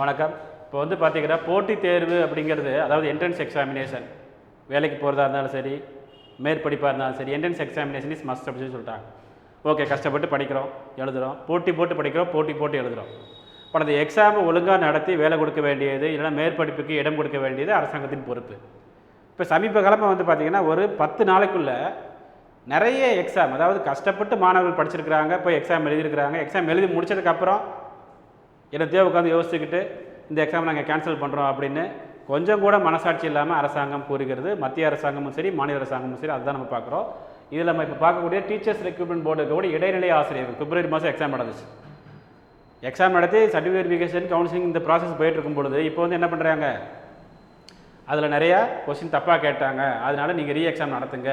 வணக்கம். இப்போ வந்து பார்த்தீங்கன்னா போட்டித் தேர்வு அப்படிங்கிறது அதாவது என்ட்ரன்ஸ் எக்ஸாமினேஷன் வேலைக்கு போகிறதா இருந்தாலும் சரி மேற்படிப்பாக இருந்தாலும் சரி என்ட்ரன்ஸ் எக்ஸாமினேஷன் இஸ் மஸ்ட் அப்படின்னு சொல்லிட்டாங்க. ஓகே கஷ்டப்பட்டு படிக்கிறோம் எழுதுகிறோம் போட்டி போட்டு படிக்கிறோம் போட்டி போட்டு எழுதுகிறோம் பட் அந்த எக்ஸாமை ஒழுங்காக நடத்தி வேலை கொடுக்க வேண்டியது இல்லைன்னா மேற்படிப்புக்கு இடம் கொடுக்க வேண்டியது அரசாங்கத்தின் பொறுப்பு. இப்போ சமீப காலமாக வந்து பார்த்திங்கன்னா ஒரு பத்து நாளைக்குள்ளே நிறைய எக்ஸாம் அதாவது கஷ்டப்பட்டு மாணவர்கள் படிச்சிருக்கிறாங்க போய் எக்ஸாம் எழுதியிருக்கிறாங்க எக்ஸாம் எழுதி முடிச்சதுக்கப்புறம் என்னத்தையோ உட்காந்து யோசிச்சுக்கிட்டு இந்த எக்ஸாம் நாங்கள் கேன்சல் பண்ணுறோம் அப்படின்னு கொஞ்சம் கூட மனசாட்சி இல்லாமல் அரசாங்கம் கூறுகிறது. மத்திய அரசாங்கமும் சரி மாநில அரசாங்கமும் சரி அதுதான் நம்ம பார்க்குறோம். இதில் நம்ம இப்போ பார்க்கக்கூடிய டீச்சர்ஸ் ரெக்ரூட்மெண்ட் போர்டு கூட இடைநிலை ஆசிரியர்கள். பிப்ரவரி மாதம் எக்ஸாம் நடந்துச்சு. எக்ஸாம் நடத்தி சர்டிஃபிகேட் வெரிஃபிகேஷன் கவுன்சிலிங் இந்த ப்ராசஸ் போயிட்டு இருக்கும் பொழுது இப்போ வந்து என்ன பண்ணுறாங்க அதில் நிறையா கொஸ்டின் தப்பாக கேட்டாங்க. அதனால நீங்கள் ரீ எக்ஸாம் நடத்துங்க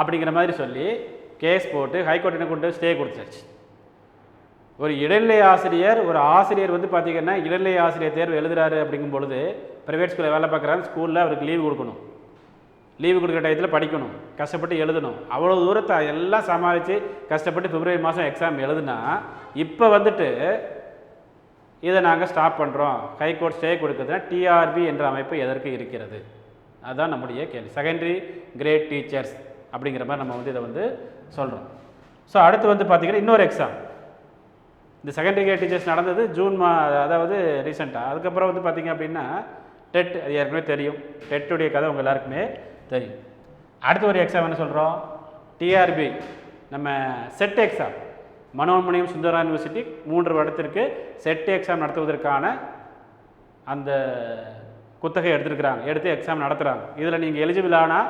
அப்படிங்கிற மாதிரி சொல்லி கேஸ் போட்டு ஹைகோர்ட் என்ன கொண்டு ஸ்டே கொடுத்துருச்சு. ஒரு இடைநிலை ஆசிரியர் ஒரு ஆசிரியர் வந்து பார்த்தீங்கன்னா இடைநிலை ஆசிரியர் தேர்வு எழுதுறாரு அப்படிங்கும் பொழுது ப்ரைவேட் ஸ்கூலில் வேலை பார்க்குறாரு ஸ்கூலில் அவருக்கு லீவு கொடுக்கணும். லீவு கொடுக்குற டயத்தில் படிக்கணும் கஷ்டப்பட்டு எழுதணும். அவ்வளோ தூரத்தை எல்லாம் சமாளித்து கஷ்டப்பட்டு பிப்ரவரி மாதம் எக்ஸாம் எழுதுனா இப்போ வந்துட்டு இதை நாங்கள் ஸ்டாப் பண்ணுறோம் ஹைகோர்ட் ஸ்டே கொடுக்குதுன்னா டிஆர்பி என்ற அமைப்பு எதற்கு இருக்கிறது? அதுதான் நம்முடைய கேள்வி. செகண்டரி கிரேட் டீச்சர்ஸ் அப்படிங்கிற மாதிரி நம்ம வந்து இதை வந்து சொல்கிறோம் ஸோ அடுத்து வந்து பார்த்திங்கன்னா இன்னொரு எக்ஸாம் இந்த செகண்டரி இயர் டீச்சர்ஸ் நடந்தது ஜூன் மா அதாவது ரீசெண்டாக அதுக்கப்புறம் வந்து பார்த்திங்க அப்படின்னா டெட் அது ஏற்கனவே தெரியும். டெட்டுடைய கதை உங்கள் எல்லாருக்குமே தெரியும். அடுத்து ஒரு எக்ஸாம் என்ன சொல்கிறோம் டிஆர்பி நம்ம set exam Manonmaniam Sundara university மூன்று வருடத்திற்கு செட் எக்ஸாம் நடத்துவதற்கான அந்த குத்தகை எடுத்திருக்கிறாங்க. எடுத்து எக்ஸாம் நடத்துகிறாங்க இதில் நீங்கள் எலிஜிபிள் ஆனால்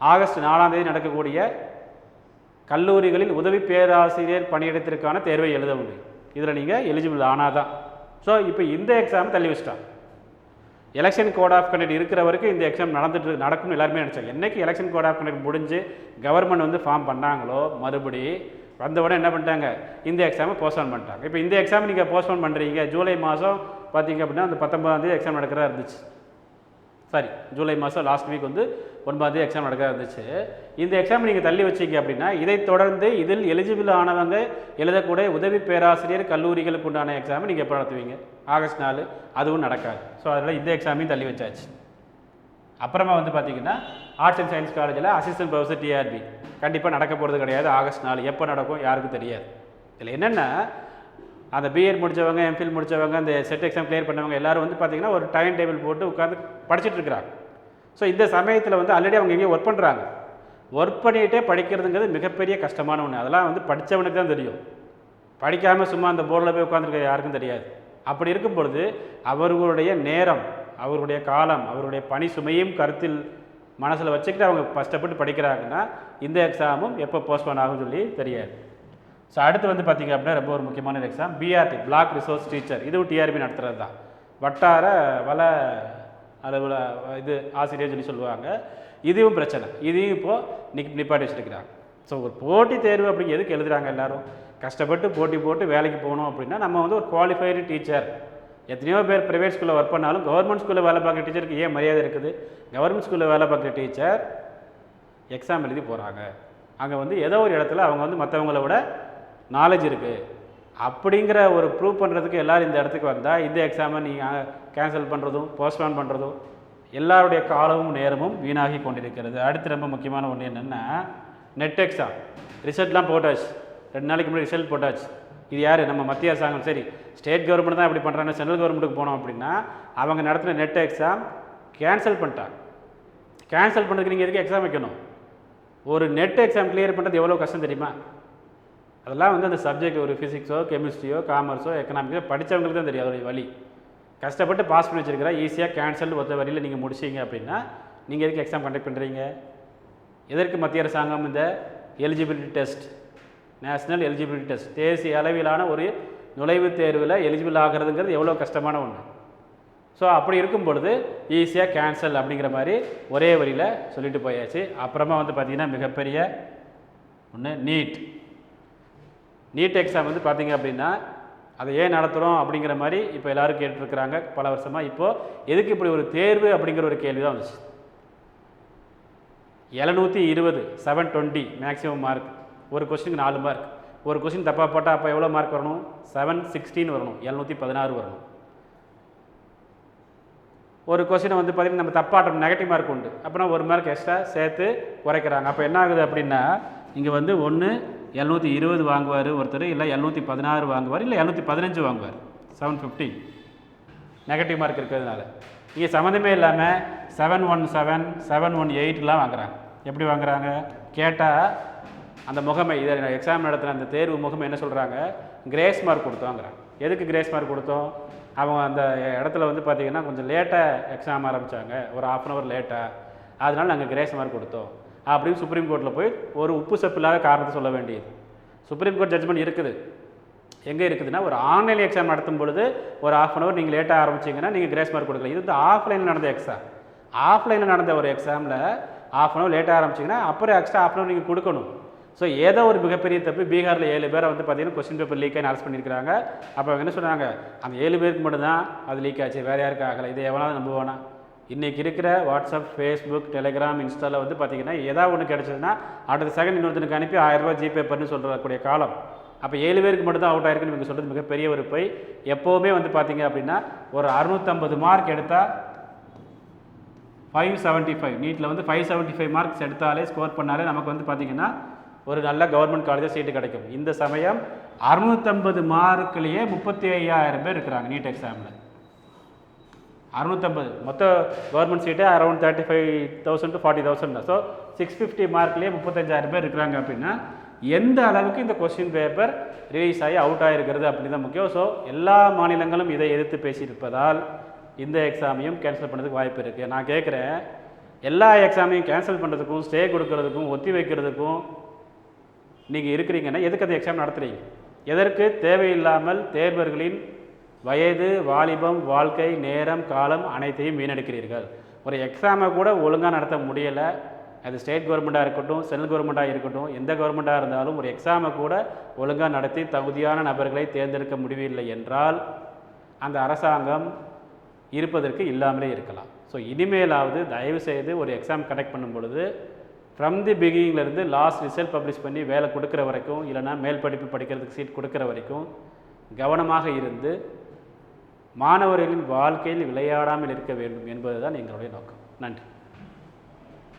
ஆகஸ்ட் நாலாம் தேதி நடக்கக்கூடிய கல்லூரிகளில் உதவி பேராசிரியர் பணியிடத்திற்கான தேர்வை எழுத முடியும் இதில் நீங்கள் எலிஜிபிள் ஆனால் தான் ஸோ இப்போ இந்த எக்ஸாம் தள்ளி வச்சிட்டான். எலெக்ஷன் கோட் ஆஃப் கண்டக்ட் இருக்கிற வரைக்கும் இந்த எக்ஸாம் நடந்துட்டு நடக்கும்னு எல்லாருமே நினச்சாங்க. என்றைக்கு எலெக்ஷன் கோட் ஆஃப் கண்டக்ட் முடிஞ்சு கவர்மெண்ட் வந்து ஃபார்ம் பண்ணாங்களோ மறுபடி வந்தவுடனே என்ன பண்ணிட்டாங்க? இந்த எக்ஸாமை போஸ்ட்போன் பண்ணிட்டாங்க. இப்போ இந்த எக்ஸாம் நீங்கள் போஸ்ட்போன் பண்ணுறீங்க ஜூலை மாதம் பார்த்தீங்க அப்படின்னா அந்த பத்தொன்பதாம் தேதி எக்ஸாம் நடக்கிறதா இருந்துச்சு. சாரி ஜூலை மாதம் லாஸ்ட் வீக் வந்து ஒன்பதாந்தேதி எக்ஸாம் நடக்க இருந்துச்சு இந்த எக்ஸாம் நீங்கள் தள்ளி வச்சீங்க அப்படின்னா இதைத் தொடர்ந்து இதில் எலிஜிபிள் ஆனவங்க எழுதக்கூடிய உதவி பேராசிரியர் கல்லூரிகளுக்கு உண்டான எக்ஸாமை நீங்கள் எப்போ நடத்துவீங்க? ஆகஸ்ட் நாலு அதுவும் நடக்காது. ஸோ அதனால் இந்த எக்ஸாமையும் தள்ளி வச்சாச்சு. அப்புறமா வந்து பார்த்தீங்கன்னா ஆர்ட்ஸ் அண்ட் சயின்ஸ் காலேஜில் அசிஸ்டன்ட் ப்ரொஃபஸர் டிஆர்பி கண்டிப்பாக நடக்க போகிறது கிடையாது ஆகஸ்ட் நாலு. எப்போ நடக்கும் யாருக்கும் தெரியாது. இதில் என்னென்னா அந்த பிஎட் முடித்தவங்க எம்ஃபில் முடித்தவங்க அந்த செட் எக்ஸாம் கிளியர் பண்ணவங்க எல்லோரும் வந்து பார்த்தீங்கன்னா ஒரு டைம் டேபிள் போட்டு உட்காந்து படிச்சுட்டு இருக்கிறாங்க. ஸோ இந்த சமயத்தில் வந்து ஆல்ரெடி அவங்க எங்கேயும் ஒர்க் பண்ணுறாங்க ஒர்க் பண்ணிகிட்டே படிக்கிறதுங்கிறது மிகப்பெரிய கஷ்டமான ஒன்று அதெல்லாம் வந்து படித்தவனுக்கு தான் தெரியும். படிக்காமல் சும்மா அந்த போர்டில் போய் உட்காந்துருக்க யாருக்கும் தெரியாது. அப்படி இருக்கும் பொழுது அவர்களுடைய நேரம் அவருடைய காலம் அவருடைய பணி சுமையும் கருத்தில் மனசில் வச்சுக்கிட்டு அவங்க கஷ்டப்பட்டு படிக்கிறாங்கன்னா இந்த எக்ஸாமும் எப்போ போஸ்ட்போன் ஆகும்னு சொல்லி தெரியாது. ஸோ அடுத்து வந்து பார்த்திங்க அப்படின்னா ரொம்ப ஒரு முக்கியமான exam BRT block resource teacher இதுவும் டிஆர்பி நடத்துகிறது தான். வட்டார வள அளவில் இது ஆசிரியர் சொல்லி சொல்லுவாங்க. இதுவும் பிரச்சனை. இதையும் இப்போது நிக் நிப்பாட்டி வச்சுருக்கிறாங்க. ஸோ ஒரு போட்டி தேர்வு அப்படி எதுக்கு எழுதுறாங்க எல்லோரும்? கஷ்டப்பட்டு போட்டி போட்டு வேலைக்கு போகணும் அப்படின்னா நம்ம வந்து ஒரு குவாலிஃபைடு டீச்சர் எத்தனையோ பேர் ப்ரைவேட் ஸ்கூலில் ஒர்க் பண்ணாலும் கவர்மெண்ட் ஸ்கூலில் வேலை பார்க்குற டீச்சருக்கு ஏன் மரியாதை இருக்குது? கவர்மெண்ட் ஸ்கூலில் வேலை பார்க்குற டீச்சர் எக்ஸாம் எழுதி போகிறாங்க அங்கே வந்து ஏதோ ஒரு இடத்துல அவங்க வந்து மற்றவங்கள விட நாலேஜ் இருக்குது அப்படிங்கிற ஒரு ப்ரூவ் பண்ணுறதுக்கு எல்லோரும் இந்த இடத்துக்கு வந்தால் இந்த எக்ஸாமை நீங்கள் கேன்சல் பண்ணுறதும் போஸ்ட்போன் பண்ணுறதும் எல்லாருடைய காலமும் நேரமும் வீணாகி கொண்டிருக்கிறது. அடுத்து ரொம்ப முக்கியமான ஒன்று என்னென்னா நெட் எக்ஸாம் ரிசல்ட்லாம் போட்டாச்சு. ரெண்டு நாளைக்கு முன்னாடி ரிசல்ட் போட்டாச்சு. இது யார்? நம்ம மத்திய அரசாங்கம். சரி ஸ்டேட் கவர்மெண்ட் தான் இப்படி பண்ணுறாங்க சென்ட்ரல் கவர்மெண்ட்டுக்கு போனோம் அப்படின்னா அவங்க நடத்தின நெட் எக்ஸாம் கேன்சல் பண்ணிட்டாங்க. கேன்சல் பண்ணுறதுக்கு நீங்கள் எதுக்கு எக்ஸாம் வைக்கணும்? ஒரு நெட் எக்ஸாம் கிளியர் பண்ணுறது எவ்வளோ கஷ்டம் தெரியுமா? அதெல்லாம் வந்து அந்த சப்ஜெக்ட் ஒரு ஃபிசிக்ஸோ கெமிஸ்ட்ரியோ காமர்ஸோ எக்கனாமிக்ஸோ படித்தவங்களுக்கு தான் தெரியும். அதோடைய வழி. கஷ்டப்பட்டு பாஸ் பண்ணி வச்சிருக்கிறா ஈஸியாக கேன்சல் ஒத்த வழியில் நீங்கள் முடிச்சிங்க அப்படின்னா நீங்கள் எதுக்கு எக்ஸாம் கண்டக்ட் பண்ணுறீங்க எதற்கு மத்திய அரசாங்கம் இந்த eligibility test national eligibility test தேசிய அளவிலான ஒரு நுழைவுத் தேர்வில் எலிஜிபிள் ஆகிறதுங்கிறது எவ்வளோ கஷ்டமான ஒன்று ஸோ அப்படி இருக்கும் பொழுது ஈஸியாக கேன்சல் அப்படிங்கிற மாதிரி ஒரே வழியில் சொல்லிட்டு போயாச்சு. அப்புறமா வந்து பார்த்திங்கன்னா மிகப்பெரிய ஒன்று நீட் நீட் எக்ஸாம் வந்து பார்த்தீங்க அப்படின்னா அதை ஏன் நடத்துகிறோம் அப்படிங்கிற மாதிரி இப்போ எல்லோரும் கேட்டுருக்குறாங்க பல வருஷமாக இப்போது எதுக்கு இப்படி ஒரு தேர்வு அப்படிங்கிற ஒரு கேள்வி தான் வந்துச்சு. எழுநூற்றி இருபது செவன் டுவெண்ட்டி மேக்ஸிமம் மார்க் ஒரு கொஸ்டினுக்கு நாலு மார்க் ஒரு கொஸ்டின் தப்பாக போட்டால் அப்போ எவ்வளோ மார்க் வரணும்? செவன் சிக்ஸ்டீன் வரணும் எழுநூற்றி பதினாறு வரணும். ஒரு கொஸ்டினை வந்து பார்த்திங்கன்னா நம்ம தப்பாட்டம் நெகட்டிவ் மார்க் உண்டு. அப்படின்னா ஒரு மார்க் எக்ஸ்ட்ரா சேர்த்து குறைக்கிறாங்க. அப்போ என்ன ஆகுது அப்படின்னா இங்கே வந்து ஒன்று எழுநூற்றி இருபது வாங்குவார் ஒருத்தர் இல்லை எழுநூற்றி பதினாறு வாங்குவார் இல்லை எழுநூற்றி பதினஞ்சு வாங்குவார். செவன் ஃபிஃப்டி நெகட்டிவ் மார்க் இருக்கிறதுனால. இங்கே சம்மந்தமே இல்லாமல் seven one seven seven one எயிட்லாம் வாங்குறாங்க. எப்படி வாங்குறாங்க? கேட்டால் அந்த முகமை இதை எக்ஸாம் நடத்தின அந்த தேர்வு முகமை என்ன சொல்கிறாங்க கிரேஸ் மார்க் கொடுத்தோங்கிறாங்க எதுக்கு கிரேஸ் மார்க் கொடுத்தோம்? அவங்க அந்த இடத்துல வந்து பார்த்திங்கன்னா கொஞ்சம் லேட்டாக எக்ஸாம் ஆரம்பித்தாங்க ஒரு ஆஃப் அன் ஹவர் லேட்டாக அதனால் நாங்கள் கிரேஸ் மார்க் கொடுத்தோம். அப்படின்னு சுப்ரீம் கோர்ட்டில் போய் ஒரு உப்பு சப்பு இல்லாத காரணத்தை சொல்ல வேண்டியது. சுப்ரீம் கோர்ட் ஜட்ஜ்மெண்ட் இருக்குது. எங்கே இருக்குதுன்னா ஒரு ஆன்லைன் எக்ஸாம் நடத்தும் பொழுது ஒரு ஆஃப் அன் அவர் நீங்கள் லேட்டாக ஆரம்பிச்சிங்கன்னா நீங்கள் கிரேஸ் மார்க் கொடுக்கலாம். இது வந்து ஆஃப்லைனில் நடந்த எக்ஸாம் ஆஃப்லைனில் நடந்த ஒரு எக்ஸாமில் ஆஃப் அன் அவர் லேட்டாக ஆரம்பிச்சிங்கன்னா அப்புறம் எக்ஸ்ட்ரா ஆஃப் அன் அவர் நீங்கள் கொடுக்கணும். ஸோ ஏதோ ஒரு மிகப்பெரிய தப்பு. பீகாரில் ஏழு பேரை வந்து பார்த்தீங்கன்னா கொஸ்டின் பேப்பர் லீக் ஆகி அரெஸ்ட் பண்ணியிருக்காங்க அப்போ அவங்க என்ன சொன்னாங்க அந்த ஏழு பேருக்கு மட்டும்தான் அது லீக் ஆச்சு. வேறு யாருக்கும் ஆகலை. இதை எவனாவது நம்புவானா? இன்றைக்கி இருக்கிற வாட்ஸ்அப் ஃபேஸ்புக் டெலிகிராம் இன்ஸ்டாவில் வந்து பார்த்தீங்கன்னா ஏதாவது ஒன்று கிடச்சதுன்னா அடுத்த செகண்ட் இன்னொருத்தனுக்கு அனுப்பி ஆயிரரூபா ஜிபே பண்ணு சொல்கிறக்கூடிய காலம். அப்போ ஏழு பேருக்கு மட்டும் தான் அவுட் ஆயிருக்குன்னு நீங்கள் சொல்கிறது மிகப்பெரிய ஒரு போய். எப்போவுமே வந்து பார்த்தீங்க அப்படின்னா ஒரு அறுநூற்றம்பது மார்க் எடுத்தால் ஃபைவ் செவன்ட்டி ஃபைவ் நீட்டில் வந்து ஃபைவ் செவன்ட்டி ஃபைவ் மார்க்ஸ் எடுத்தாலே ஸ்கோர் பண்ணாலே நமக்கு வந்து பார்த்திங்கன்னா ஒரு நல்ல கவர்மெண்ட் காலேஜில் சீட்டு கிடைக்கும். இந்த சமயம் அறுநூற்றம்பது மார்க்லேயே முப்பத்தி ஐயாயிரம் பேர் இருக்கிறாங்க நீட் எக்ஸாமில் அறுநூற்றம்பது மொத்த government seat around thirty five thousand to forty thousand so six fifty மார்க்லேயே முப்பத்தஞ்சாயிரம் பேர் இருக்கிறாங்க அப்படின்னா எந்த அளவுக்கு இந்த கொஸ்டின் பேப்பர் ரிலீஸ் ஆகி அவுட் ஆகிருக்கிறது அப்படின்னு தான் முக்கியம். ஸோ எல்லா மாநிலங்களும் இதை எதிர்த்து பேசியிருப்பதால் இந்த எக்ஸாமையும் கேன்சல் பண்ணுறதுக்கு வாய்ப்பு இருக்குது நான் கேட்குறேன் எல்லா எக்ஸாமையும் கேன்சல் பண்ணுறதுக்கும் ஸ்டே கொடுக்கறதுக்கும் ஒத்தி வைக்கிறதுக்கும் நீங்கள் இருக்கிறீங்கன்னா எதுக்கு அந்த எக்ஸாம் நடத்துகிறீங்க எதற்கு? தேவையில்லாமல் தேர்வர்களின் வயது வாலிபம் வாழ்க்கை நேரம் காலம் அனைத்தையும் வீணடிக்கிறீர்கள். ஒரு எக்ஸாமை கூட ஒழுங்காக நடத்த முடியலை. அது ஸ்டேட் கவர்மெண்ட்டாக இருக்கட்டும் சென்ட்ரல் கவர்மெண்ட்டாக இருக்கட்டும் எந்த கவர்மெண்ட்டாக இருந்தாலும் ஒரு எக்ஸாமை கூட ஒழுங்காக நடத்தி தகுதியான நபர்களை தேர்ந்தெடுக்க முடியவில்லை என்றால் அந்த அரசாங்கம் இருப்பதற்கு இல்லாமலே இருக்கலாம். ஸோ இனிமேலாவது தயவு செய்து ஒரு எக்ஸாம் கண்டக்ட் பண்ணும் பொழுது ஃப்ரம் தி பிகினிங்லேருந்து லாஸ்ட் ரிசல்ட் பப்ளிஷ் பண்ணி வேலை கொடுக்குற வரைக்கும் இல்லைனா மேல் படிப்பு படிக்கிறதுக்கு சீட் கொடுக்குற வரைக்கும் கவனமாக இருந்து மாணவர்களின் வாழ்க்கையில் விளையாடாமல் இருக்க வேண்டும் என்பதுதான் எங்களுடைய நோக்கம். நன்றி.